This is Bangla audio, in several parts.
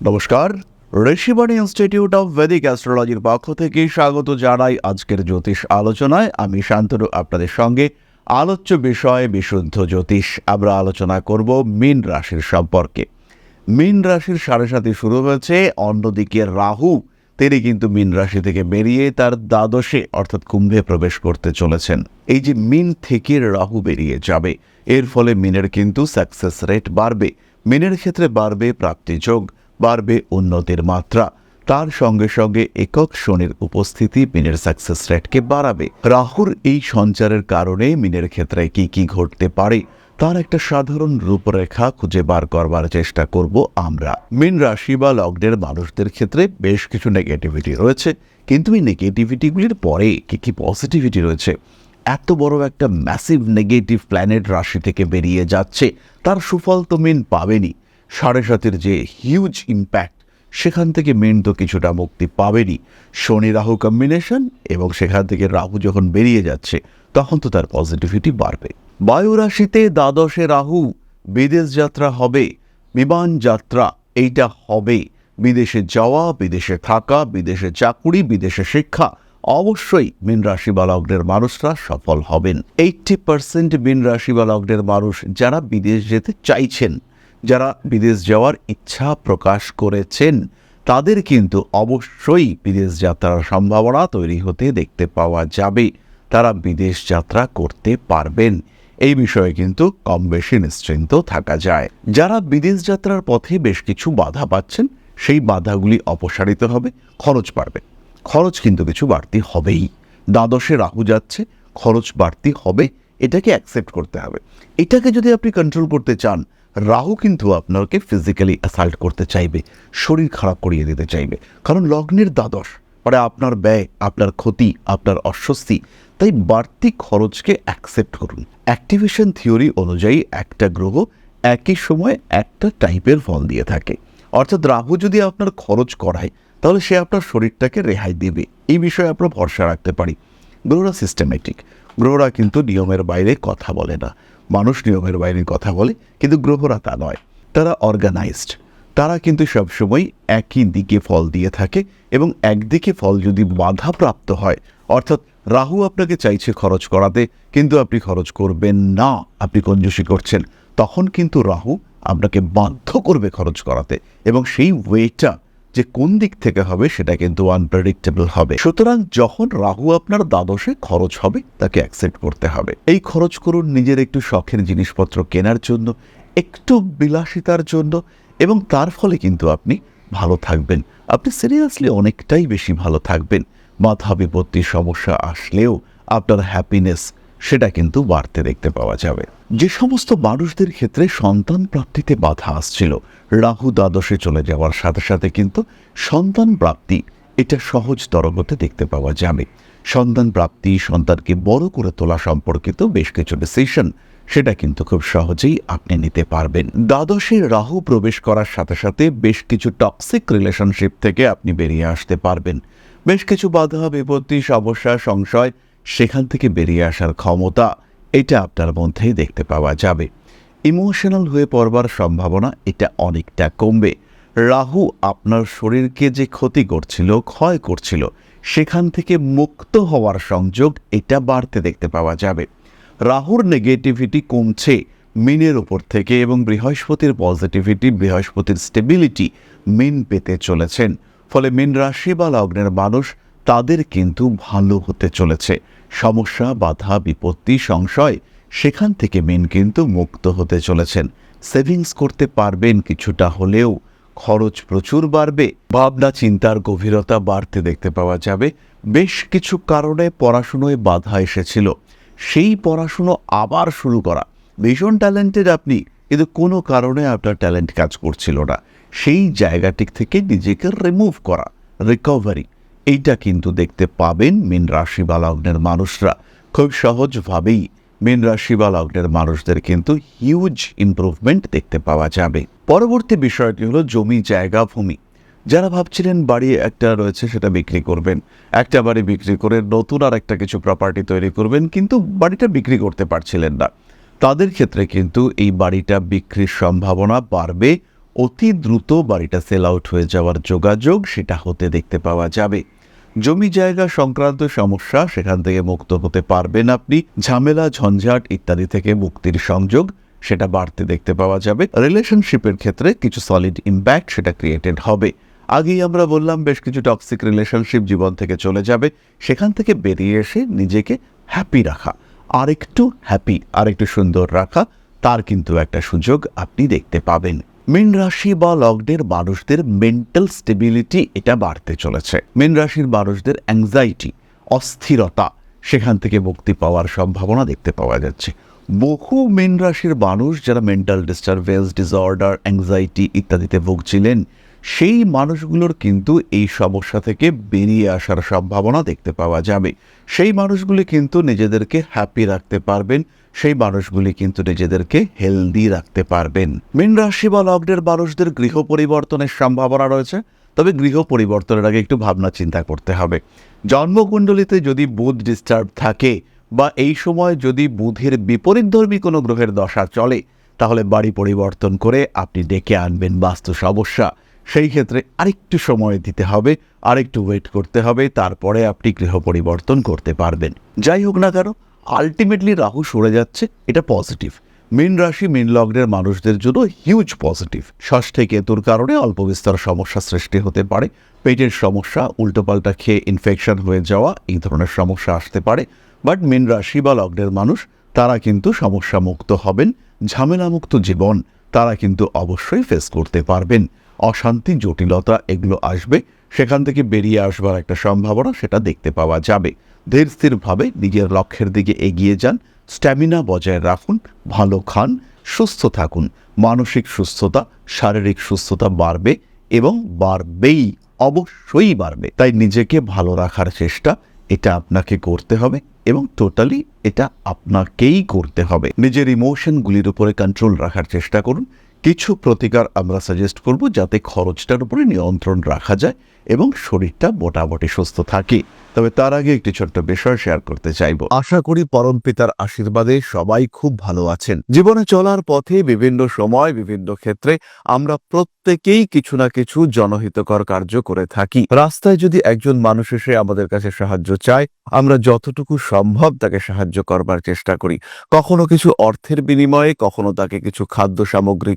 নমস্কার ঋষিবাণী ইনস্টিটিউট অফ ভেদিক অ্যাস্ট্রোলজির পক্ষ থেকে স্বাগত জানাই আজকের জ্যোতিষ আলোচনায়। আমি শান্তনু, আপনাদের সঙ্গে আলোচ্য বিষয়ে বিশুদ্ধ জ্যোতিষ আমরা আলোচনা করব মীন রাশির সম্পর্কে। মীন রাশির সাড়ে সাথে শুরু হয়েছে, অন্যদিকে রাহু, তিনি কিন্তু মীন রাশি থেকে বেরিয়ে তার দ্বাদশে, অর্থাৎ কুম্ভে প্রবেশ করতে চলেছেন। এই যে মিন থেকে রাহু বেরিয়ে যাবে, এর ফলে মিনের কিন্তু সাকসেস রেট বাড়বে। মিনের ক্ষেত্রে বাড়বে প্রাপ্তিযোগ। বাড়বে উন্নতির মাত্রা। তার সঙ্গে সঙ্গে একক শনির উপস্থিতি মিনের সাকসেস রেটকে বাড়াবে। রাহুর এই সঞ্চারের কারণে মিনের ক্ষেত্রে কি কি ঘটতে পারে, তার একটা সাধারণ রূপরেখা খুঁজে বার করবার চেষ্টা করব আমরা। মিন রাশি বা লগ্নের মানুষদের ক্ষেত্রে বেশ কিছু নেগেটিভিটি রয়েছে, কিন্তু এই নেগেটিভিটিগুলির পরে কি কি পজিটিভিটি রয়েছে? এত বড় একটা ম্যাসিভ নেগেটিভ প্ল্যানেট রাশি থেকে বেরিয়ে যাচ্ছে, তার সুফল তো মিন পাবেনি। সাড়ে সাতের যে হিউজ ইম্প্যাক্ট সেখান থেকে মেন তো কিছুটা মুক্তি পাবেনি। শনি রাহু কম্বিনেশন এবং সেখান থেকে রাহু যখন বেরিয়ে যাচ্ছে, তখন তো তার পজিটিভিটি বাড়বে। বায়ু রাশিতে দ্বাদশে রাহু, বিদেশ যাত্রা হবে, বিমান যাত্রা, এইটা হবে। বিদেশে যাওয়া, বিদেশে থাকা, বিদেশে চাকুরি, বিদেশে শিক্ষা, অবশ্যই মীন রাশি মানুষরা সফল হবেন। এইটটি পার্সেন্ট মীন রাশি মানুষ যারা বিদেশ যেতে চাইছেন যারা বিদেশ যাওয়ার ইচ্ছা প্রকাশ করেছেন, তাদের কিন্তু অবশ্যই বিদেশ যাত্রার সম্ভাবনা তৈরি হতে দেখতে পাওয়া যাবে। তারা বিদেশ যাত্রা করতে পারবেন। এই বিষয়ে কিন্তু কম বেশি নিশ্চিন্ত থাকা যায়। যারা বিদেশ যাত্রার পথে বেশ কিছু বাধা পাচ্ছেন, সেই বাধাগুলি অপসারিত হবে, খরচ বাড়বে। খরচ কিন্তু কিছু বাড়তি হবেই। দ্বাদশে রাহু যাচ্ছে, খরচ বাড়তি হবে। এটাকে অ্যাকসেপ্ট করতে হবে। এটাকে যদি আপনি কন্ট্রোল করতে চান রাহু কিন্তু আপনাকে ফিজিক্যালি অ্যাসাল্ট করতে চাইবে, শরীর খারাপ করিয়ে দিতে চাইবে। কারণ লগ্নের দ্বাদশ মানে আপনার ব্যয়, আপনার ক্ষতি, আপনার অস্বস্তি, তাই বাড়তি খরচকে অ্যাকসেপ্ট করুন। অ্যাক্টিভেশন থিওরি অনুযায়ী একটা গ্রহ একই সময় একটা টাইপের ফল দিয়ে থাকে। অর্থাৎ রাহু যদি আপনার খরচ করায়, তাহলে সে আপনার শরীরটাকে রেহাই দেবে। এই বিষয়ে আমরা ভরসা রাখতে পারি। গ্রহরা সিস্টেমেটিক গ্রহরা কিন্তু নিয়মের বাইরে কথা বলে না। মানুষ নিয়মের বাইরে কথা বলে, কিন্তু গ্রহরা তা নয়। তারা অর্গানাইজড তারা কিন্তু সবসময় একই দিকে ফল দিয়ে থাকে এবং একদিকে ফল যদি বাধাপ্রাপ্ত হয়, অর্থাৎ রাহু আপনাকে চাইছে খরচ করাতে, কিন্তু আপনি খরচ করবেন না, আপনি কঞ্জুসি করছেন, তখন কিন্তু রাহু আপনাকে বাধ্য করবে খরচ করাতে এবং সেই ওয়েটা যে কোন দিক থেকে হবে সেটা কিন্তু আনপ্রেডিক্টেবল হবে। সুতরাং যখন রাহু আপনার দ্বাদশে খরচ হবে, তাকে অ্যাকসেপ্ট করতে হবে। এই খরচ করুন নিজের একটু শখের জিনিসপত্র কেনার জন্য, একটু বিলাসিতার জন্য এবং তার ফলে কিন্তু আপনি ভালো থাকবেন। আপনি সিরিয়াসলি অনেকটাই বেশি ভালো থাকবেন। মাথা বিপত্তির সমস্যা আসলেও আপনার হ্যাপিনেস সেটা কিন্তু বাড়তে দেখতে পাওয়া যাবে। যে সমস্ত মানুষদের ক্ষেত্রে সন্তান প্রাপ্তিতে বাধা আসছিল, রাহু দ্বাদশে চলে যাওয়ার সাথে সাথে কিন্তু সন্তান প্রাপ্তি এটা সহজতর হতে দেখতে পাওয়া যাবে। সন্তান প্রাপ্তি সন্তানকে বড় করে তোলা সম্পর্কিত বেশ কিছু ডিসিশন সেটা কিন্তু খুব সহজেই আপনি নিতে পারবেন। দ্বাদশে রাহু প্রবেশ করার সাথে সাথে বেশ কিছু টক্সিক রিলেশনশিপ থেকে আপনি বেরিয়ে আসতে পারবেন। বেশ কিছু বাধা, বিপত্তি, সমস্যা, সংশয় সেখান থেকে বেরিয়ে আসার ক্ষমতা এটা আপনার মধ্যেই দেখতে পাওয়া যাবে। ইমোশনাল হয়ে পড়বার সম্ভাবনা এটা অনেকটা কমবে। রাহু আপনার শরীরকে যে ক্ষতি করছিল, ক্ষয় করছিল, সেখান থেকে মুক্ত হওয়ার সংযোগ এটা বাড়তে দেখতে পাওয়া যাবে। রাহুর নেগেটিভিটি কমছে, মিনের ওপর থেকে এবং বৃহস্পতির পজিটিভিটি বৃহস্পতির স্টেবিলিটি মিন পেতে চলেছেন। ফলে মিন রাশি বা লগ্নের মানুষ তাদের কিন্তু ভালো হতে চলেছে। সমস্যা, বাধা, বিপত্তি, সংশয়, সেখান থেকে মেন কিন্তু মুক্ত হতে চলেছেন। সেভিংস করতে পারবেন কিছুটা হলেও খরচ প্রচুর বাড়বে। ভাবনা, চিন্তার গভীরতা বাড়তে দেখতে পাওয়া যাবে। বেশ কিছু কারণে পড়াশুনোয় বাধা এসেছিল। সেই পড়াশুনো আবার শুরু করা। ভীষণ ট্যালেন্টেড আপনি, কিন্তু কোনো কারণে আপনার ট্যালেন্ট কাজ করছিল না। সেই জায়গাটি থেকে নিজেকে রিমুভ করা রিকভারি এইটা কিন্তু দেখতে পাবেন মিন রাশি বা লগ্নের মানুষরা। খুব সহজভাবেই মিন রাশি বা লগ্নের মানুষদের কিন্তু হিউজ ইমপ্রুভমেন্ট দেখতে পাওয়া যাবে। পরবর্তী বিষয়টি হলো জমি জায়গা ভূমি। যারা ভাবছিলেন বাড়ি একটা রয়েছে সেটা বিক্রি করবেন, একটা বাড়ি বিক্রি করে নতুন আর একটা কিছু প্রপার্টি তৈরি করবেন, কিন্তু বাড়িটা বিক্রি করতে পারছিলেন না। তাদের ক্ষেত্রে কিন্তু এই বাড়িটা বিক্রির সম্ভাবনা বাড়বে, অতি দ্রুত বাড়িটা সেল আউট হয়ে যাওয়ার যোগাযোগ সেটা হতে দেখতে পাওয়া যাবে। জমি জায়গা সংক্রান্ত সমস্যা, সেখান থেকে মুক্ত হতে পারবেন আপনি। ঝামেলা, ঝঞ্ঝাট ইত্যাদি থেকে মুক্তির সংযোগ, সেটা বাড়তে দেখতে পাওয়া যাবে। রিলেশনশিপের ক্ষেত্রে কিছু সলিড ইম্প্যাক্ট সেটা ক্রিয়েটেড হবে। আগেই আমরা বললাম, বেশ কিছু টক্সিক রিলেশনশিপ জীবন থেকে চলে যাবে। সেখান থেকে বেরিয়ে এসে নিজেকে হ্যাপি রাখা, আরেকটু হ্যাপি আরেকটু সুন্দর রাখা, তার কিন্তু একটা সুযোগ আপনি দেখতে পাবেন। মীন রাশি বা লগ্নের মানুষদের মেন্টাল স্টেবিলিটি এটা বাড়তে চলেছে। মীন রাশির মানুষদের অ্যাংজাইটি অস্থিরতা, সেখান থেকে মুক্তি পাওয়ার সম্ভাবনা দেখতে পাওয়া যাচ্ছে। বহু মীন রাশির মানুষ যারা মেন্টাল ডিস্টারবেন্স ডিসঅর্ডার অ্যাংজাইটি ইত্যাদিতে ভুগছিলেন, সেই মানুষগুলোর কিন্তু এই সমস্যা থেকে বেরিয়ে আসার সম্ভাবনা দেখতে পাওয়া যাবে। সেই মানুষগুলি কিন্তু নিজেদেরকে হ্যাপি রাখতে পারবেন, সেই মানুষগুলি কিন্তু নিজেদেরকে হেলদি রাখতে পারবেন। মীন রাশি বা লগ্নের মানুষদের গৃহ পরিবর্তনের সম্ভাবনা রয়েছে, তবে গৃহ পরিবর্তনের আগে একটু ভাবনা চিন্তা করতে হবে। জন্মকুণ্ডলিতে যদি বুধ ডিস্টার্ব থাকে বা এই সময় যদি বুধের বিপরীতধর্মী কোনো গ্রহের দশা চলে, তাহলে বাড়ি পরিবর্তন করে আপনি ডেকে আনবেন বাস্তু সমস্যা। সেই ক্ষেত্রে আরেকটু সময় দিতে হবে, আরেকটু ওয়েট করতে হবে, তারপরে আপনি গৃহ পরিবর্তন করতে পারবেন। যাই হোক না কেন আলটিমেটলি রাহু সরে যাচ্ছে, এটা পজিটিভ মীন রাশি, মীন লগ্নের মানুষদের জন্য হিউজ পজিটিভ ষষ্ঠে কেতুর কারণে অল্প বিস্তর সমস্যা সৃষ্টি হতে পারে। পেটের সমস্যা, উল্টোপাল্টা খেয়ে ইনফেকশন হয়ে যাওয়া, এই ধরনের সমস্যা আসতে পারে। বাট মীন রাশি বা লগ্নের মানুষ, তারা কিন্তু সমস্যা মুক্ত হবেন, ঝামেলামুক্ত জীবন তারা কিন্তু অবশ্যই ফেস করতে পারবেন। অশান্তি, জটিলতা, এগুলো আসবে। সেখান থেকে বেরিয়ে আসবার একটা সম্ভাবনা সেটা দেখতে পাওয়া যাবে। ধীর স্থিরভাবে নিজের লক্ষ্যের দিকে এগিয়ে যান, স্ট্যামিনা বজায় রাখুন, ভালো খান, সুস্থ থাকুন। মানসিক সুস্থতা, শারীরিক সুস্থতা বাড়বে এবং বাড়বেই, অবশ্যই বাড়বে। তাই নিজেকে ভালো রাখার চেষ্টা, এটা আপনাকে করতে হবে এবং টোটালি এটা আপনাকেই করতে হবে। নিজের ইমোশনগুলির উপরে কন্ট্রোল রাখার চেষ্টা করুন। কিছু প্রতিকার আমরা সাজেস্ট করব যাতে খরচটার উপরে নিয়ন্ত্রণ রাখা যায় এবং শরীরটা মোটামুটি সুস্থ থাকে। তবে তার আগে একটি ছোট্ট বিষয় শেয়ার করতে চাইব। আশা করি পরম পিতার আশীর্বাদে সবাই খুব ভালো আছেন। জীবনে চলার পথে বিভিন্ন সময়, বিভিন্ন ক্ষেত্রে আমরা প্রত্যেকেই কিছু না কিছু জনহিতকর কার্য করে থাকি। রাস্তায় যদি একজন মানুষ এসে আমাদের কাছে সাহায্য চায়, আমরা যতটুকু সম্ভব তাকে সাহায্য করবার চেষ্টা করি। কখনো কিছু অর্থের বিনিময়ে, কখনো তাকে কিছু খাদ্য সামগ্রী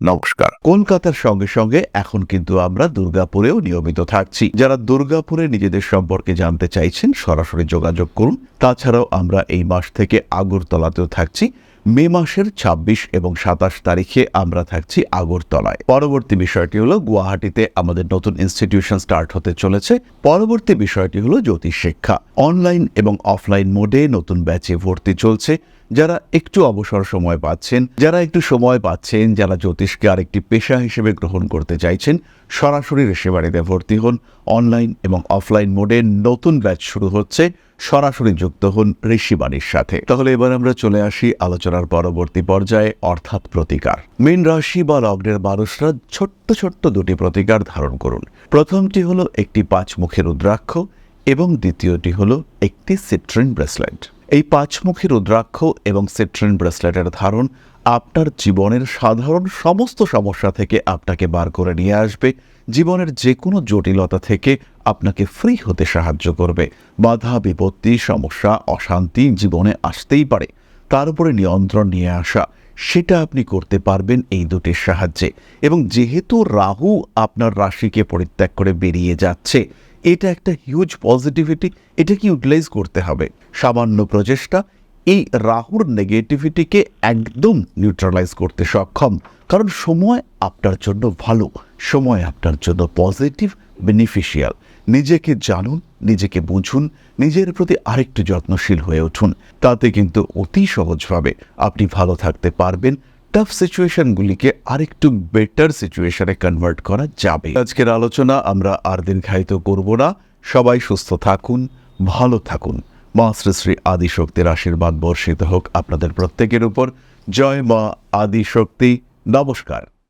নমস্কার। কলকাতার সঙ্গে সঙ্গে এখন কিন্তু আমরা দুর্গাপুরেও নিয়মিত থাকছি। যারা দুর্গাপুরে নিজেদের সম্পর্কে জানতে চাইছেন, সরাসরি যোগাযোগ করুন। তাছাড়াও আমরা এই মাস থেকে আগরতলাতেও থাকছি। মে মাসের ২৬ এবং সাতাশ তারিখে আমরা থাকছি আগরতলায়। পরবর্তী বিষয়টি হলো গুয়াহাটিতে আমাদের নতুন ইনস্টিটিউশন স্টার্ট হতে চলেছে। পরবর্তী বিষয়টি হলো জ্যোতিষ শিক্ষা। অনলাইন এবং অফলাইন মোডে নতুন ব্যাচে ভর্তি চলছে। যারা একটু অবসর সময় পাচ্ছেন, যারা একটু সময় পাচ্ছেন, যারা জ্যোতিষকে আরেকটি পেশা হিসেবে গ্রহণ করতে চাইছেন, সরাসরি ঋষিবাড়িতে ভর্তি হন। অনলাইন এবং অফলাইন মোডে নতুন ব্যাচ শুরু হচ্ছে। সরাসরি যুক্ত হন ঋষিবাণীর সাথে। তাহলে এবার আমরা চলে আসি আলোচনার পরবর্তী পর্যায়ে, অর্থাৎ প্রতিকার। মীন রাশি বা লগ্নের মানুষরা ছোট্ট ছোট্ট দুটি প্রতিকার ধারণ করুন। প্রথমটি হলো একটি পাঁচমুখী রুদ্রাক্ষ এবং দ্বিতীয়টি হলো একটি সিট্রিন ব্রেসলেট। এই পাঁচমুখী রুদ্রাক্ষ এবং সিট্রিন ব্রেসলেটের ধারণ আপনার জীবনের সাধারণ সমস্ত সমস্যা থেকে আপনাকে বার করে নিয়ে আসবে। জীবনের যে কোনো জটিলতা থেকে আপনাকে ফ্রি হতে সাহায্য করবে। বাধা, বিপত্তি, সমস্যা, অশান্তি জীবনে আসতেই পারে। তার উপরে নিয়ন্ত্রণ নিয়ে আসা, সেটা আপনি করতে পারবেন এই দুটির সাহায্যে। এবং যেহেতু রাহু আপনার রাশিকে পরিত্যাগ করে বেরিয়ে যাচ্ছে, এটা একটা হিউজ পজিটিভিটি এটাকে ইউটিলাইজ করতে হবে। সামান্য প্রচেষ্টা, এই রাহুর নেগেটিভিটিকে একদম নিউট্রালাইজ করতে সক্ষম। কারণ সময় আপনার জন্য ভালো, সময় আপনার জন্য পজিটিভ বেনিফিশিয়াল নিজেকে জানুন, নিজেকে বুঝুন, নিজের প্রতি আরেকটু যত্নশীল হয়ে উঠুন। তাতে কিন্তু অতি সহজভাবে আপনি ভালো থাকতে পারবেন। টাফ সিচুয়েশনগুলিকে আরেকটু বেটার সিচুয়েশনে কনভার্ট করা যাবে। আজকের আলোচনা আমরা আর দীর্ঘায়িত করব না। সবাই সুস্থ থাকুন, ভালো থাকুন। মা শ্রী শ্রী আদিশক্তির আশীর্বাদ বর্ষিত হোক আপনাদের প্রত্যেকের উপর। জয় মা আদিশক্তি। নমস্কার।